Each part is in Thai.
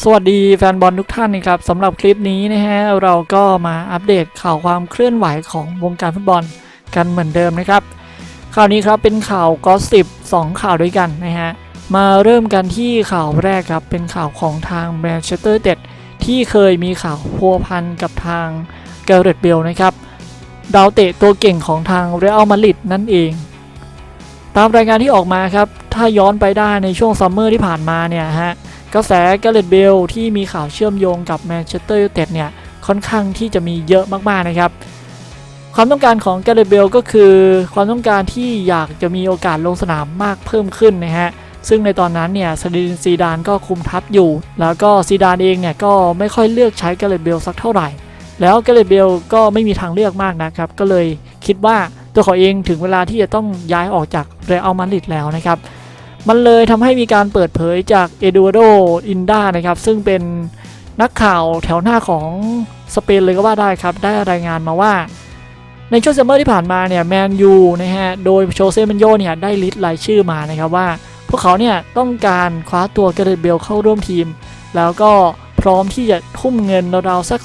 สวัสดีแฟนบอลทุกท่านนะครับสำหรับคลิปนี้นะฮะเราก็มาอัปเดตข่าวความเคลื่อนไหวของวงการฟุตบอลกันเหมือนเดิมนะครับ ข่าวนี้ครับเป็นข่าวกอสิบสองข่าวด้วยกันนะฮะมาเริ่มกันที่ข่าวแรกครับเป็นข่าวของทางแมนเชสเตอร์เต็ดที่เคยมีข่าวพัวพันกับทางเกเรตเบลนะครับดาวเตะตัวเก่งของทางเรอัลมาดริดนั่นเอง ตามรายงานที่ออกมาครับถ้าย้อนไปได้ในช่วงซัมเมอร์ที่ผ่านมาเนี่ยฮะ กระแสแกเรตเบลที่มีข่าวเชื่อมโยงกับแมนเชสเตอร์ยูไนเต็ดเนี่ยค่อนข้างที่จะมีเยอะมากๆนะครับ ความต้องการของแกเรตเบลก็คือความต้องการที่อยากจะมีโอกาสลงสนามมากเพิ่มขึ้นนะฮะซึ่งในตอนนั้นเนี่ยซาดินซีดานก็คุมทัพอยู่ แล้วก็ซีดานเองเนี่ยก็ไม่ค่อยเลือกใช้แกเรตเบลสักเท่าไหร่ แล้วแกเรตเบลก็ไม่มีทางเลือกมากนะครับ ก็เลยคิดว่าตัวเขาเองถึงเวลาที่จะต้องย้ายออกจากเรอัลมาดริดแล้วนะครับ มันเลยทำให้มีการเปิดเผยจากเอดูโดอินดานะครับ ซึ่งเป็นนักข่าวแถวหน้าของสเปนเลยก็ว่าได้ครับ ได้รายงานมาว่า ในช่วงซัมเมอร์ที่ผ่านมาเนี่ยแมนยูนะฮะโดยโชเซ่มันโยเนี่ยได้ลิสต์รายชื่อมานะครับว่า พวกเขาเนี่ยต้องการคว้าตัวเกเรตเบลเข้าร่วมทีม แล้วก็พร้อมที่จะทุ่มเงินราวๆสัก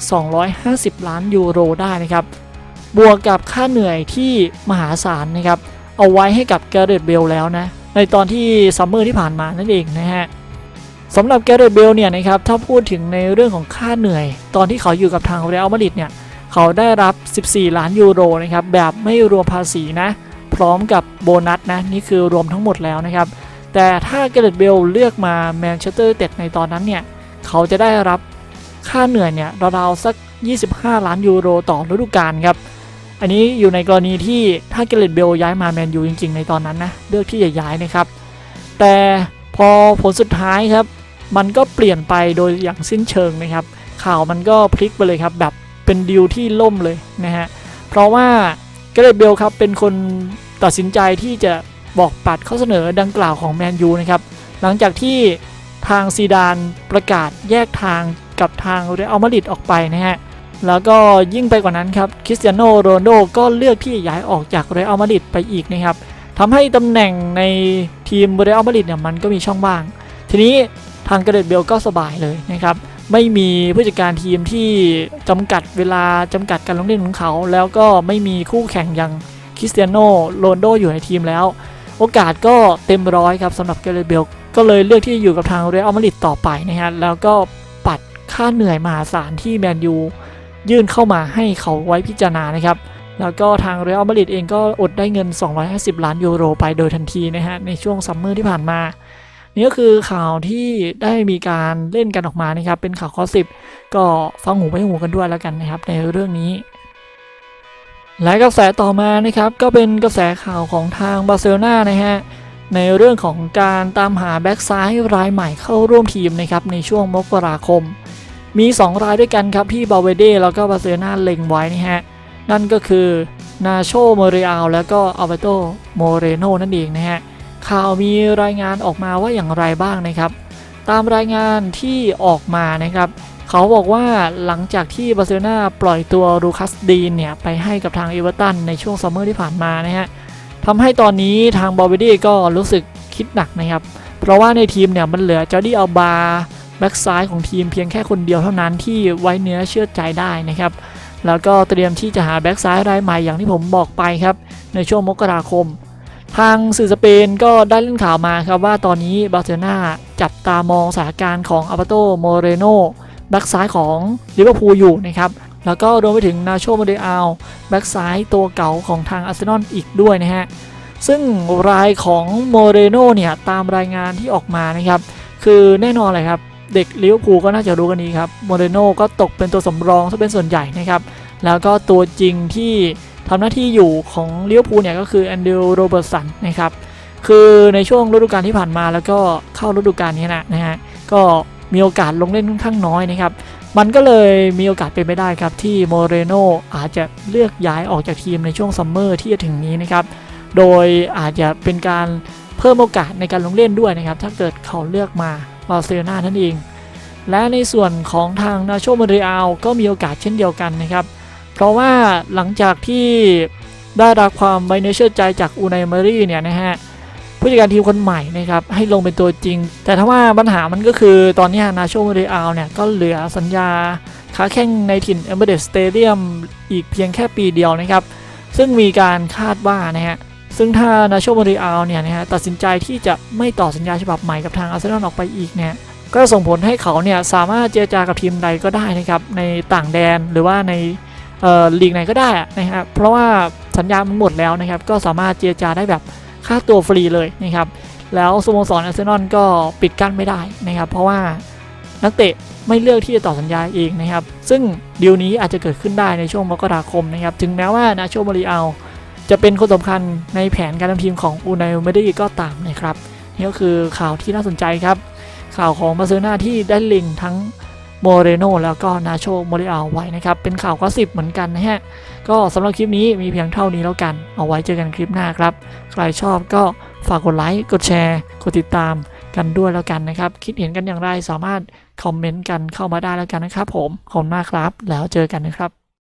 250 ล้านยูโรได้นะครับ บวกกับค่าเหนื่อยที่มหาศาลนะครับ เอาไว้ให้กับเกเรตเบลแล้วนะ ในตอนที่ซัมเมอร์ที่ผ่านมานั่นเองนะฮะสำหรับแกเรตเบลเนี่ยนะครับถ้าพูดถึงในเรื่องของค่าเหนื่อย ตอนที่เขาอยู่กับทางเรอัลมาดริดเนี่ยเขาได้รับ 14 ล้านยูโรนะครับแบบไม่รวมภาษีนะ พร้อมกับโบนัสนะนี่คือรวมทั้งหมดแล้วนะครับ แต่ถ้าแกเรตเบลเลือกมาแมนเชสเตอร์เต็ดในตอนนั้นเนี่ยเขาจะได้รับค่าเหนื่อยเนี่ยราวๆสัก 25 ล้านยูโรต่อฤดูกาลครับ อันนี้อยู่ในกรณีที่ถ้าเกเรตเบลย้ายมาแมนยูจริง ๆ ในตอนนั้นนะเลือกที่จะย้ายนะครับ แต่พอผลสุดท้ายครับ มันก็เปลี่ยนไปโดยอย่างสิ้นเชิงนะครับ ข่าวมันก็พลิกไปเลยครับ แบบเป็นดีลที่ล่มเลยนะฮะเพราะว่าเกเรตเบลครับเป็นคนตัดสินใจที่จะบอกปัดข้อเสนอดังกล่าวของแมนยูนะครับหลังจากที่ทางซีดานประกาศแยกทางกับทางเรอัลมาดริดออกไปนะฮะ แล้วก็ยิ่งไปกว่านั้นครับคริสเตียโนโรนโดก็เลือกที่จะย้ายออกจากเรอัลมาดริดไปอีกนะครับทำให้ตำแหน่งในทีมเรอัลมาดริดเนี่ยมันก็มีช่องว่าง ทีนี้ทางเกเรตเบลก็สบายเลยนะครับไม่มีผู้จัดการทีมที่จำกัดเวลาจำกัดการลงเล่นของเขา แล้วก็ไม่มีคู่แข่งอย่างคริสเตียโนโรนโดอยู่ในทีมแล้ว โอกาสก็เต็มร้อยครับสำหรับเกเรตเบลก็เลยเลือกที่จะอยู่กับทางเรอัลมาดริดต่อไปนะฮะแล้วก็ปัดค่าเหนื่อยมหาศาลที่แมนยู ยื่นเข้ามาให้เขาไว้พิจารณานะครับ แล้วก็ทางเรอัลมาดริดเองก็อดได้เงิน 250 ล้านยูโรไปโดยทันทีนะฮะในช่วงซัมเมอร์ที่ผ่านมา นี่ก็คือข่าวที่ได้มีการเล่นกันออกมานะครับเป็นข่าวข้อสิบก็ฟังหูไปหูกันด้วยแล้วกันนะครับในเรื่องนี้และกระแสต่อมานะครับก็เป็นกระแสข่าวของทางบาร์เซโลนานะฮะในเรื่องของการตามหาแบ็กซ้ายรายใหม่เข้าร่วมทีมนะครับในช่วงมกราคม มี 2 รายด้วยกันครับที่บาเวเดแล้วก็บารเซโลนาเล็งไว้นะฮะ นั่นก็คือนาโชโมเรอัลแล้วก็อัลเบโตโมเรโนนั่นเองนะฮะ ข่าวมีรายงานออกมาว่าอย่างไรบ้างนะครับ ตามรายงานที่ออกมานะครับ เขาบอกว่าหลังจากที่บาร์เซโลนาปล่อยตัวลูคัสดีนเนี่ย ไปให้กับทางเอเวอร์ตันในช่วงซัมเมอร์ที่ผ่านมานะฮะทำให้ตอนนี้ทางบาเวเดก็รู้สึกคิดหนักนะครับ เพราะว่าในทีมเนี่ยมันเหลือจอร์ดี้อัลบา แบ็กซ้ายของทีมเพียงแค่คนเดียวเท่านั้นที่ไว้เนื้อเชื่อใจได้นะครับ แล้วก็เตรียมที่จะหาแบ็กซ้ายรายใหม่อย่างที่ผมบอกไปครับ ในช่วงมกราคม ทางสื่อสเปนก็ได้เล่นข่าวมาครับว่าตอนนี้บาร์เซโลนาจับตามองสถานการณ์ของอัลเบโตโมเรโนแบ็กซ้ายของลิเวอร์พูลอยู่นะครับแล้วก็รวมไปถึงนาโชโมเดอัลแบ็กซ้ายตัวเก่าของทางอาร์เซนอลอีกด้วยนะฮะ ซึ่งรายของโมเรโนเนี่ย ตามรายงานที่ออกมานะครับ คือแน่นอนเลยครับ เด็กลิเวอร์พูลก็น่าจะรู้กันดีครับโมเรโนก็ตกเป็นตัวสำรองซะเป็นส่วนใหญ่นะครับ แล้วก็ตัวจริงที่ทำหน้าที่อยู่ของลิเวอร์พูลเนี่ยก็คือแอนเดรโรเบิร์ตสันนะครับ คือในช่วงฤดูกาลที่ผ่านมาแล้วก็เข้าฤดูกาลนี้นะนะฮะก็มีโอกาสลงเล่นค่อนข้างน้อยนะครับ มันก็เลยมีโอกาสเป็นไปได้ครับที่โมเรโนอาจจะเลือกย้ายออกจากทีมในช่วงซัมเมอร์ที่จะถึงนี้นะครับ โดยอาจจะเป็นการเพิ่มโอกาสในการลงเล่นด้วยนะครับ ถ้าเกิดเขาเลือกมา บาร์เซโลนานั่นเอง และในส่วนของทางนาโชมาเรอัลก็มีโอกาสเช่นเดียวกันนะครับ เพราะว่าหลังจากที่ได้รับความไว้เนื้อเชื่อใจจากอูไนมารีเนี่ยนะฮะผู้จัดการทีมคนใหม่นะครับให้ลงเป็นตัวจริง แต่ถ้าว่าปัญหามันก็คือตอนนี้นาโชมาเรอัลเนี่ยก็เหลือสัญญาค้าแข่งในถิ่น e m b e d d e d Stadium อีกเพียงแค่ปีเดียวนะครับ ซึ่งมีการคาดว่านะฮะ ซึ่งถ้านาโชมาริอัลเนี่ยนะฮะตัดสินใจที่จะไม่ต่อสัญญาฉบับใหม่กับทางอาร์เซนอลออกไปอีกเนี่ยก็ส่งผลให้เขาเนี่ยสามารถเจรจากับทีมใดก็ได้นะครับในต่างแดนหรือว่าในลีกไหนก็ได้อะนะครับเพราะว่าสัญญามันหมดแล้วนะครับก็สามารถเจรจาได้แบบค่าตัวฟรีเลยนะครับแล้วสโมสรอาร์เซนอลก็ปิดกั้นไม่ได้นะครับเพราะว่านักเตะไม่เลือกที่จะต่อสัญญาเองนะครับซึ่งดีลนี้อาจจะเกิดขึ้นได้ในช่วงมกราคมนะครับถึงแม้ว่านาโชมาริอัล จะเป็นคนสำคัญในแผนการทำทีมของอูนายไม่ได้ก็ตามนะครับนี่ก็คือข่าวที่น่าสนใจครับ ข่าวของบาร์เซโลนาที่ได้ลิงทั้งโมเรโนแล้วก็นาโชโมเรอัลไว้นะครับ เป็นข่าวก็สิบเหมือนกันนะฮะ ก็สำหรับคลิปนี้มีเพียงเท่านี้แล้วกัน เอาไว้เจอกันคลิปหน้าครับ ใครชอบก็ฝากกดไลค์กดแชร์ กดติดตามกันด้วยแล้วกันนะครับ คิดเห็นกันอย่างไรสามารถคอมเมนต์กันเข้ามาได้แล้วกันนะครับผมขอบคุณมากครับ แล้วเจอกันนะครับ